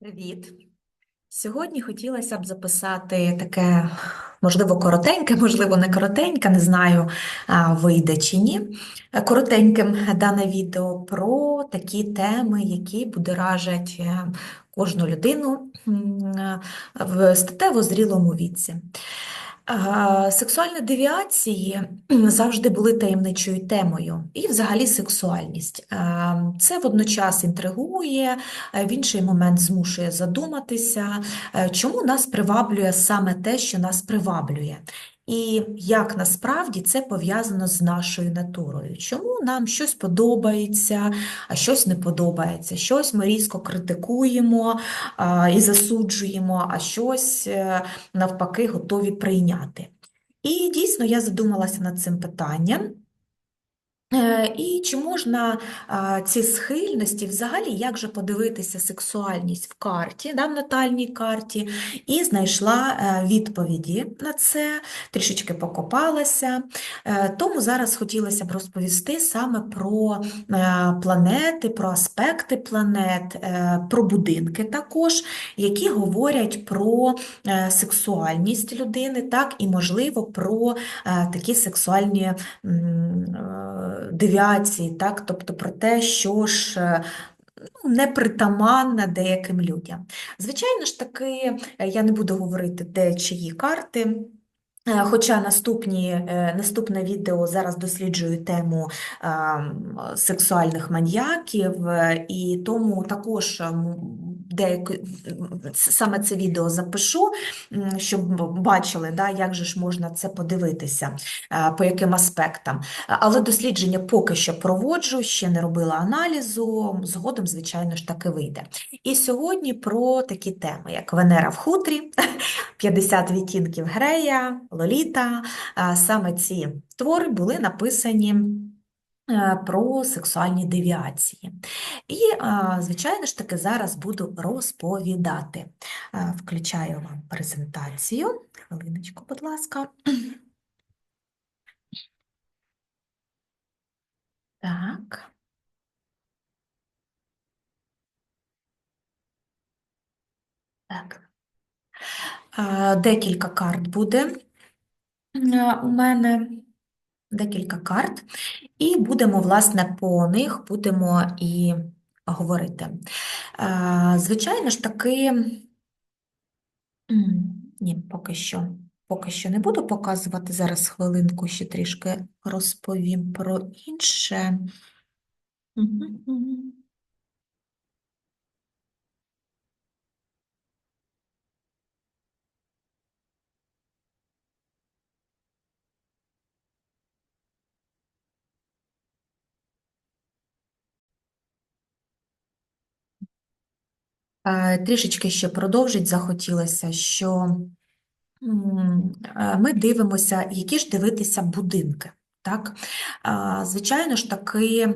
Привіт! Сьогодні хотілося б записати таке, можливо, коротеньке, можливо, не коротеньке, не знаю, вийде чи ні. Е, Коротеньким дане відео про такі теми, які будоражать е, кожну людину е, в статево зрілому віці. А, Сексуальні девіації завжди були таємничою темою, і взагалі сексуальність. Це водночас інтригує, е, в інший момент змушує задуматися, е, чому нас приваблює саме те, що нас приваблює. І як насправді це пов'язано з нашою натурою? Чому нам щось подобається, а щось не подобається? Щось ми різко критикуємо і засуджуємо, а щось е, навпаки готові прийняти. І дійсно я задумалася над цим питанням. Е, І чи можна ці схильності, взагалі, як же подивитися сексуальність в карті, да, в натальній карті, і знайшла е, відповіді на це, трішечки покопалася. Е, Тому зараз хотілося б розповісти саме про планети, про аспекти планет, про будинки також, які говорять про сексуальність людини, так, і, можливо, про такі сексуальні девіації, так, тобто про те, що ж е, ну, непритаманне деяким людям. Звичайно ж таки, е, я не буду говорити, де чиї карти. Е, Хоча наступні, наступне відео зараз досліджую тему е, сексуальних маньяків, і тому також м, деякі, саме це відео запишу, щоб бачили, да, як же ж можна це подивитися, е, по яким аспектам. Але дослідження поки що проводжу, ще не робила аналізу, згодом, звичайно ж, таки вийде. І сьогодні про такі теми, як Венера в хутрі, 50 відтінків Грея, Лоліта. Саме ці твори були написані про сексуальні девіації. І, звичайно ж таки, зараз буду розповідати. Включаю вам презентацію. Хвилиночку, будь ласка. Так. Так. Декілька карт буде е, у мене. Декілька карт, і будемо, власне, по них будемо і говорити. Е, Звичайно ж таки, ні, поки що, поки що не буду показувати. Зараз хвилинку ще трішки розповім про інше. Трішечки ще продовжить захотілося, що е, Ми дивимося, які ж дивитися будинки. Так? Звичайно ж таки, е,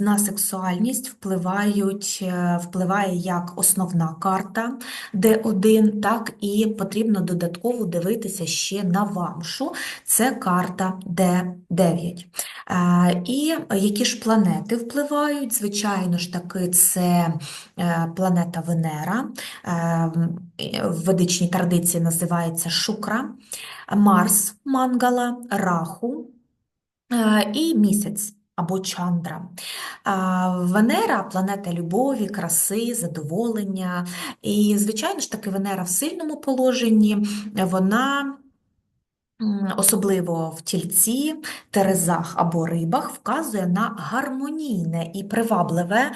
на сексуальність впливають, е, впливає як основна карта Д1, так і потрібно додатково дивитися ще на вамшу, це карта Д9. Е, І які ж планети впливають? Звичайно ж таки, це е, планета Венера. Е, в ведичній традиції називається Шукра, Марс Мангала, Раху е, і місяць або Чандра. Венера планета любові, краси, задоволення. І, звичайно ж таки, Венера в сильному положенні, вона. Особливо в тільці, терезах або рибах вказує на гармонійне і привабливе е,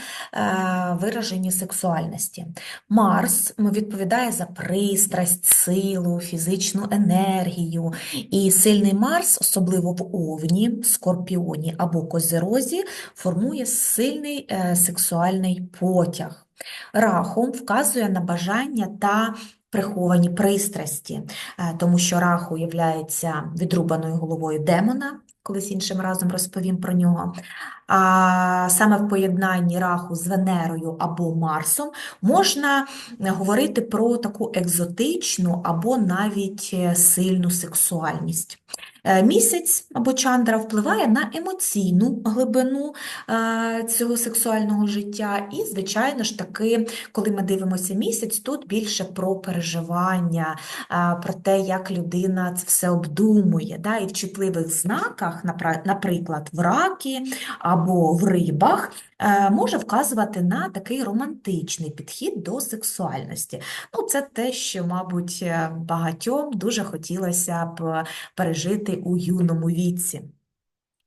вираження сексуальності. Марс відповідає за пристрасть, силу, фізичну енергію. І сильний Марс, особливо в Овні, Скорпіоні або Козерозі, формує сильний е, сексуальний потяг. Рахум вказує на бажання та приховані пристрасті, е, тому що Раху є відрубаною головою демона, колись іншим разом розповім про нього. А саме в поєднанні Раху з Венерою або Марсом можна говорити про таку екзотичну або навіть е, сильну сексуальність. Е, Місяць або чандра впливає на емоційну глибину е, цього сексуального життя. І, звичайно ж таки, коли ми дивимося місяць, тут більше про переживання, е, про те, як людина це все обдумує. Да? І в чутливих знаках, наприклад, в ракі або в рибах, може вказувати на такий романтичний підхід до сексуальності. Ну, це те, що, мабуть, е, багатьом дуже хотілося б пережити у юному віці.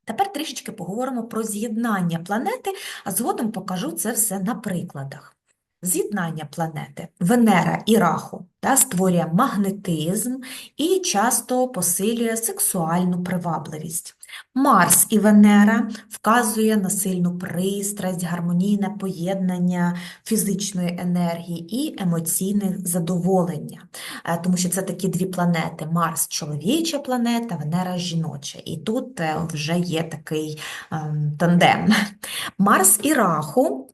Тепер трішечки поговоримо про з'єднання планети, а згодом покажу це все на прикладах. З'єднання планети Венера і Раху та, створює магнетизм і часто посилює сексуальну привабливість. Марс і Венера вказує на сильну пристрасть, гармонійне поєднання фізичної енергії і емоційне задоволення. Е, тому що це такі дві планети: Марс чоловіча планета, Венера жіноча. І тут е, вже є такий ем, тандем. Марс і Раху,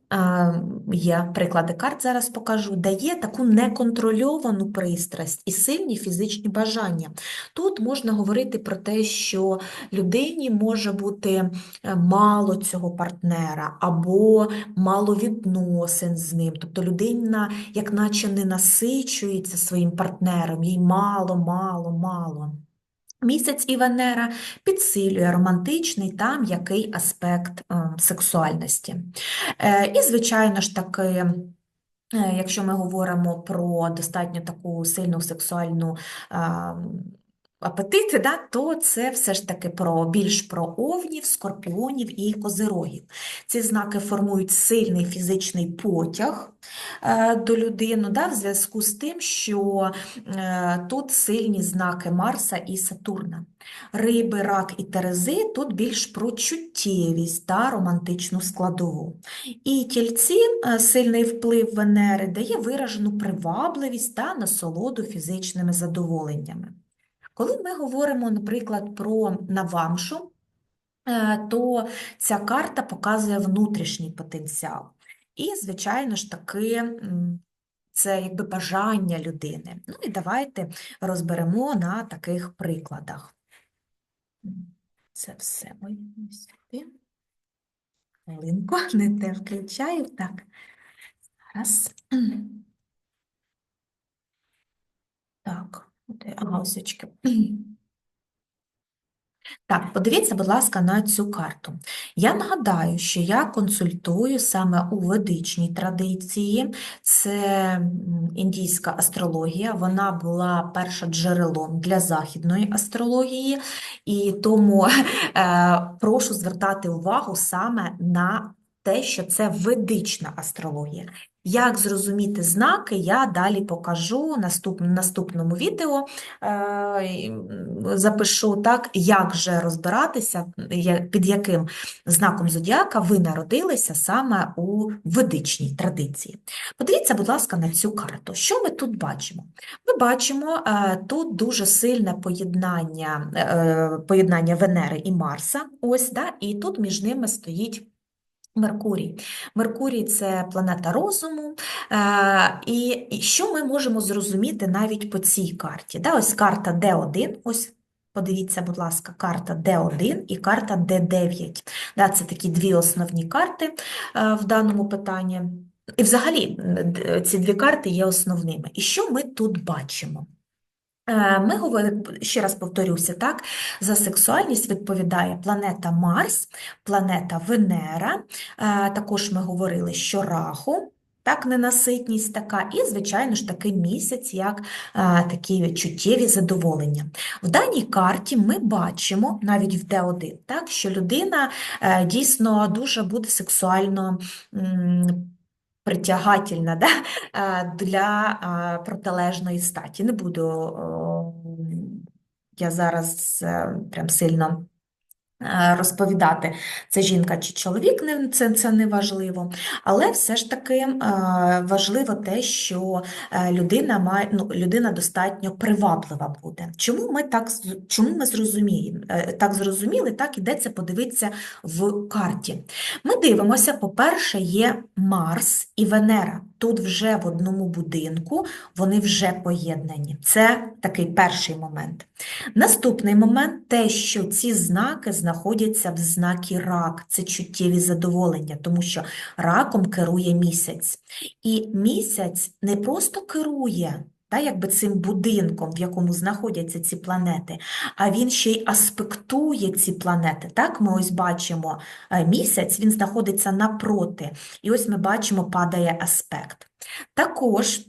є приклади карт, зараз покажу, дає таку неконтрольовану пристрасть і сильні фізичні бажання. Тут можна говорити про те, що людині може бути е, мало цього партнера або мало відносин з ним. Тобто людина, як наче не насичується своїм партнером, їй мало, мало, мало. Місяць і Венера підсилює романтичний та м'який аспект е, сексуальності. Е, І, звичайно ж таки, е, якщо ми говоримо про достатньо таку сильну сексуальну апетити, да, то це все ж таки про більш про овнів, скорпіонів і козирогів. Ці знаки формують сильний фізичний потяг е, до людини, да, в зв'язку з тим, що е, тут сильні знаки Марса і Сатурна. Риби, рак і терези тут більш про чуттєвість та романтичну складову. І тільці е, сильний вплив Венери дає виражену привабливість та насолоду фізичними задоволеннями. Коли ми говоримо, наприклад, про Навамшу, е, то ця карта показує внутрішній потенціал. І, звичайно ж таки, це якби бажання людини. Ну і давайте розберемо на таких прикладах. Це все ось сюди. Хвилинку, не те включаю. Так. Зараз. Так, де. Так, подивіться, будь ласка, на цю карту. Я нагадаю, що я консультую саме у ведичній традиції. Це індійська астрологія, вона була першоджерелом для західної астрології, і тому е, прошу звертати увагу саме на те, що це ведична астрологія. Як зрозуміти знаки, я далі покажу наступ, наступному відео. Е, запишу так, як же розбиратися, під яким знаком зодіака ви народилися саме у ведичній традиції. Подивіться, будь ласка, на цю карту. Що ми тут бачимо? Ми бачимо е, тут дуже сильне поєднання, е, поєднання Венери і Марса. Ось, да, і тут між ними стоїть. Меркурій. Меркурій це планета розуму. Е, і, що ми можемо зрозуміти навіть по цій карті? Да, ось карта Д1, ось подивіться, будь ласка, карта Д1 і карта Д9. Да, це такі дві основні карти е, в даному питанні. І взагалі ці дві карти є основними. І що ми тут бачимо? Е, Ми говорили, ще раз повторюся, так, за сексуальність відповідає планета Марс, планета Венера, е, також ми говорили, що Раху, так, ненаситність така, і, звичайно ж, такий місяць, як е, такі чуттєві задоволення. В даній карті ми бачимо, навіть в Д1, так, що людина е, дійсно дуже буде сексуально м, притягательна, да? е, для е, протилежної статі. Не буду я зараз е, прям сильно е, розповідати, це жінка чи чоловік, це, це не важливо. Але все ж таки е, важливо те, що е, людина має, ну, людина достатньо приваблива буде. Чому ми так, чому ми зрозуміємо, е, так зрозуміли, так ідеться подивитися в карті. Ми дивимося, по-перше, є Марс і Венера. Тут вже в одному будинку вони вже поєднані. Це такий перший момент. Наступний момент те, що ці знаки знаходяться в знакі рак. Це чуттєві задоволення, тому що раком керує місяць. І місяць не просто керує. Та, якби цим будинком, в якому знаходяться ці планети, а він ще й аспектує ці планети. Так, ми ось бачимо е, місяць, він знаходиться напроти, і ось ми бачимо, падає аспект. Також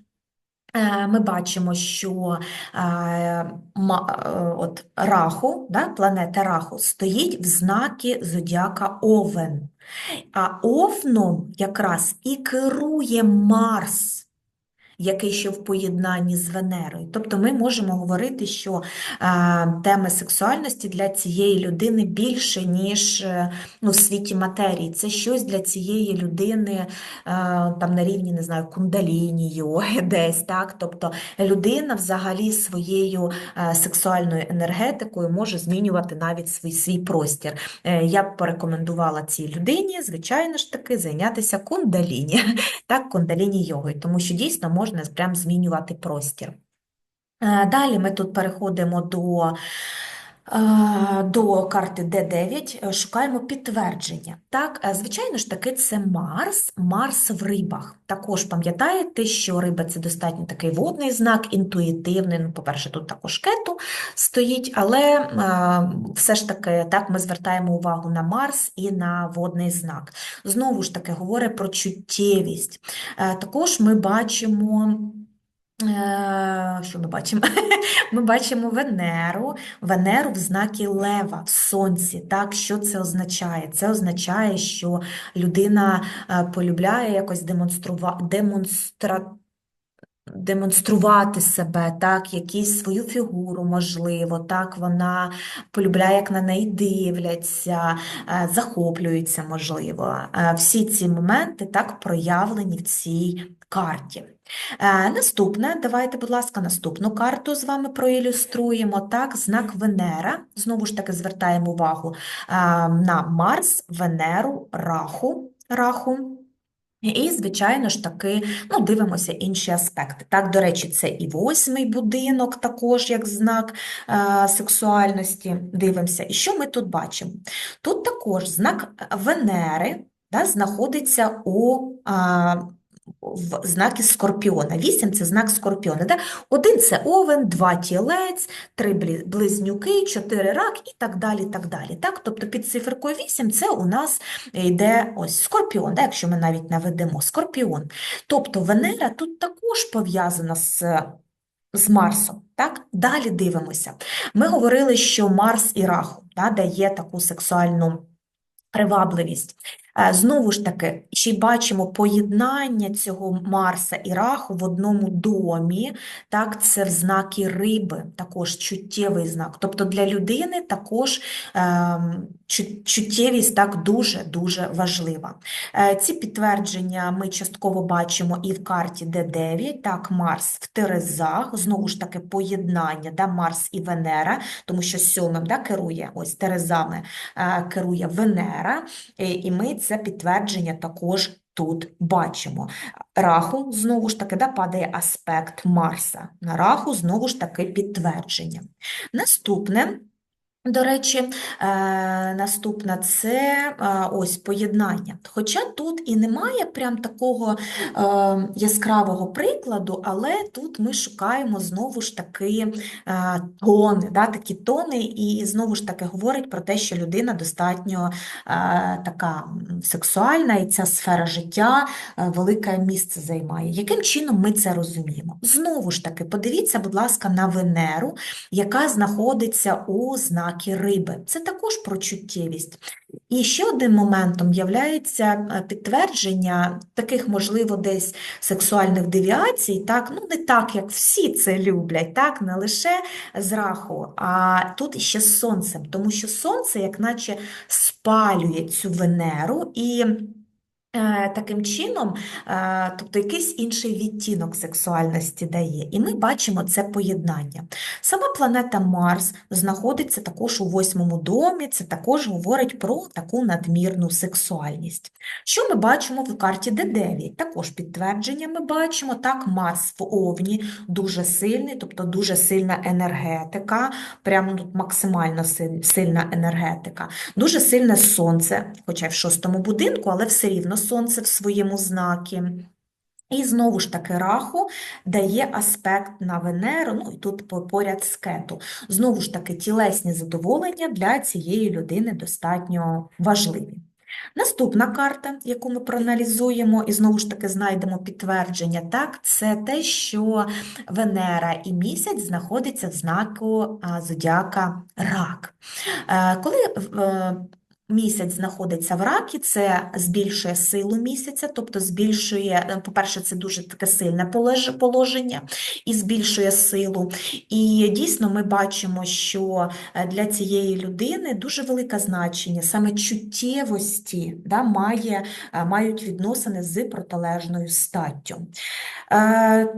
Е, Ми бачимо, що е, от Раху, да, планета Раху, стоїть в знакі зодіака Овен. А Овном якраз і керує Марс який ще в поєднанні з Венерою. Тобто ми можемо говорити, що е, теми сексуальності для цієї людини більше, ніж е, ну, в світі матерії. Це щось для цієї людини е, там на рівні, не знаю, кундаліні, йоги десь, так? Тобто людина взагалі своєю сексуальною енергетикою може змінювати навіть свій, свій простір. Я б порекомендувала цій людині, звичайно ж таки, зайнятися кундаліні, так, кундаліні йогою, тому що дійсно можна прям змінювати простір. Е, Далі ми тут переходимо до, до карти Д9, е, шукаємо підтвердження. Так, е, звичайно ж таки, це Марс, Марс в рибах. Також пам'ятаєте, що риба це достатньо такий водний знак, інтуїтивний. Ну, по-перше, тут також кету стоїть, але е, все ж таки так ми звертаємо увагу на Марс і на водний знак. Знову ж таки, говорить про чуттєвість. Е, Також ми бачимо. Е, Що ми бачимо? Ми бачимо Венеру, Венеру в знакі Лева, в Сонці. Так, що це означає? Це означає, що людина е, полюбляє якось демонструвати, демонстра... демонструвати себе, так, якісь свою фігуру, можливо, так, вона полюбляє, як на неї дивляться, е, захоплюються, можливо. Всі ці моменти так проявлені в цій карті. Е, Наступне, давайте, будь ласка, наступну карту з вами проілюструємо. Так, знак Венера. Знову ж таки звертаємо увагу е, на Марс, Венеру, Раху. Раху. І, звичайно ж таки, ну, дивимося інші аспекти. Так, до речі, це і восьмий будинок, також як знак е, сексуальності. Дивимося. І що ми тут бачимо? Тут також знак Венери да, знаходиться у а, в знакі Скорпіона. Вісім це знак Скорпіона. Да? Один це овен, два тілець, три близнюки, чотири рак і так далі. так далі. Так? Тобто під циферкою 8 це у нас йде ось Скорпіон, да? якщо ми навіть наведемо Скорпіон. Тобто Венера тут також пов'язана з, з Марсом. Так? Далі дивимося. Ми говорили, що Марс і Раху да, дає таку сексуальну привабливість. Е, Знову ж таки, ще бачимо поєднання цього Марса і Раху в одному домі, так, це в знаки риби, також чуттєвий знак. Тобто для людини також ем, чуттєвість так дуже-дуже важлива. Е, Ці підтвердження ми частково бачимо і в карті Д9, так, Марс в Терезах, знову ж таки поєднання, да, Марс і Венера, тому що сьомим да, керує, ось Терезами е, керує Венера, і ми це підтвердження також тут бачимо. Раху, знову ж таки, да, падає аспект Марса. На раху, знову ж таки, підтвердження. Наступне. До речі, е, наступна це е, ось поєднання. Хоча тут і немає прям такого е, яскравого прикладу, але тут ми шукаємо знову ж таки тони, да, такі тони, і знову ж таки говорить про те, що людина достатньо така сексуальна, і ця сфера життя велике місце займає. Яким чином ми це розуміємо? Знову ж таки, подивіться, будь ласка, на Венеру, яка знаходиться у знакі риби. Це також про чуттєвість. І ще одним моментом являється е, підтвердження таких, можливо, десь сексуальних девіацій, так, ну не так, як всі це люблять, так, не лише з раху, а тут ще з сонцем, тому що сонце, як наче спалює цю Венеру і таким чином, е, тобто якийсь інший відтінок сексуальності дає. І ми бачимо це поєднання. Сама планета Марс знаходиться також у восьмому домі, це також говорить про таку надмірну сексуальність. Що ми бачимо в карті Д9? Також підтвердження ми бачимо, так, Марс в Овні дуже сильний, тобто дуже сильна енергетика, прямо тут максимально сильна енергетика. Дуже сильне сонце, хоча й в шостому будинку, але все рівно сонце в своєму знакі. І знову ж таки раху дає аспект на Венеру, ну і тут поряд з кету. Знову ж таки, тілесні задоволення для цієї людини достатньо важливі. Наступна карта, яку ми проаналізуємо, і знову ж таки знайдемо підтвердження, так, це те, що Венера і місяць знаходяться в знаку зодіака Рак. Е, Коли е, місяць знаходиться в ракі, це збільшує силу місяця, тобто збільшує, е, по-перше, це дуже таке сильне положення і збільшує силу. І дійсно ми бачимо, що е, для цієї людини дуже велике значення, саме чуттєвості да, має, е, мають відносини з протилежною статтю.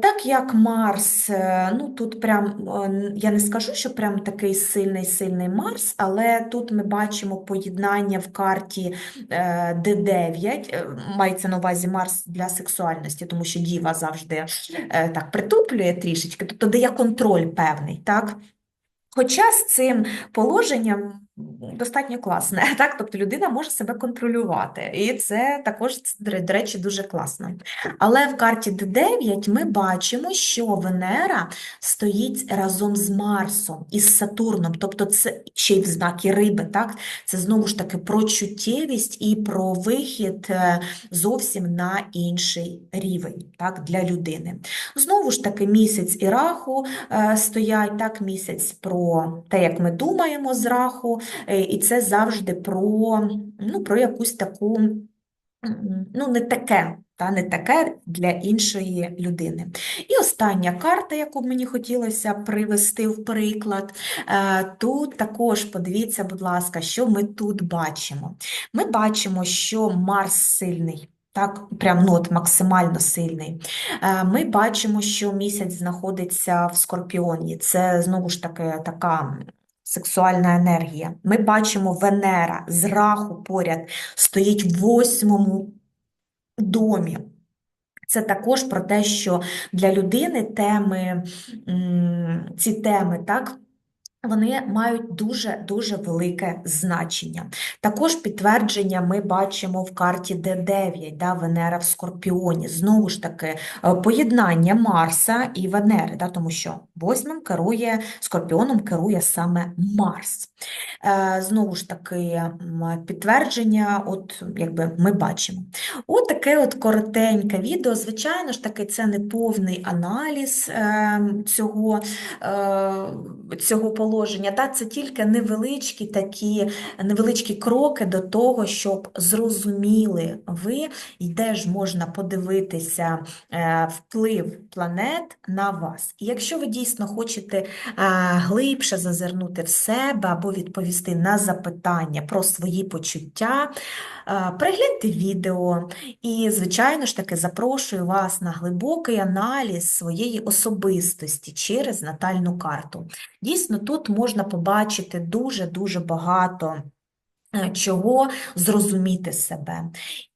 Так як Марс, ну тут прям я не скажу, що прям такий сильний сильний Марс, але тут ми бачимо поєднання в карті е, Д9, е, мається на увазі Марс для сексуальності, тому що Діва завжди е, так притуплює трішечки, тобто дає контроль певний, так? Хоча з цим положенням достатньо класне, так? Тобто людина може себе контролювати, і це також, до речі, дуже класно. Але в карті Д9 ми бачимо, що Венера стоїть разом з Марсом і з Сатурном, тобто це ще й в знакі риби, так? Це знову ж таки про чуттєвість і про вихід е, зовсім на інший рівень, так, для людини. Знову ж таки, місяць і раху е, стоять, так, місяць про те, як ми думаємо з раху, і це завжди про, ну, про якусь таку, ну, не таке, та не таке для іншої людини. І остання карта, яку б мені хотілося привести в приклад, е, тут також подивіться, будь ласка, що ми тут бачимо. Ми бачимо, що Марс сильний. Так, прям ну, от максимально сильний. Е, Ми бачимо, що місяць знаходиться в Скорпіоні. Це знову ж таки така сексуальна енергія. Ми бачимо Венера з раху поряд стоїть в восьмому домі. Це також про те, що для людини теми, ці теми, так, вони мають дуже-дуже велике значення. Також підтвердження ми бачимо в карті Д9, да, Венера в Скорпіоні. Знову ж таки, е, поєднання Марса і Венери, да, тому що восьмим керує, Скорпіоном керує саме Марс. Е, Знову ж таки, підтвердження, от якби ми бачимо. От таке от коротеньке відео. Звичайно ж таки, це не повний аналіз е, цього, е, цього положення. Та це тільки невеличкі такі невеличкі кроки до того, щоб зрозуміли ви, і де ж можна подивитися е, вплив планет на вас. І якщо ви дійсно хочете е, глибше зазирнути в себе або відповісти на запитання про свої почуття, е, перегляньте відео. І, звичайно ж таки, запрошую вас на глибокий аналіз своєї особистості через натальну карту. Дійсно, тут можна побачити дуже-дуже багато е, чого зрозуміти себе.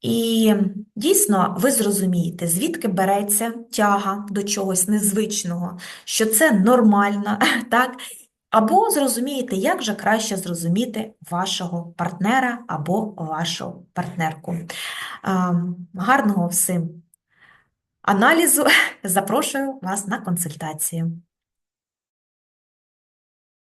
І дійсно, ви зрозумієте, звідки береться тяга до чогось незвичного, що це нормально, так? Або зрозумієте, як же краще зрозуміти вашого партнера або вашу партнерку. Ем, Гарного всім аналізу. Запрошую вас на консультацію.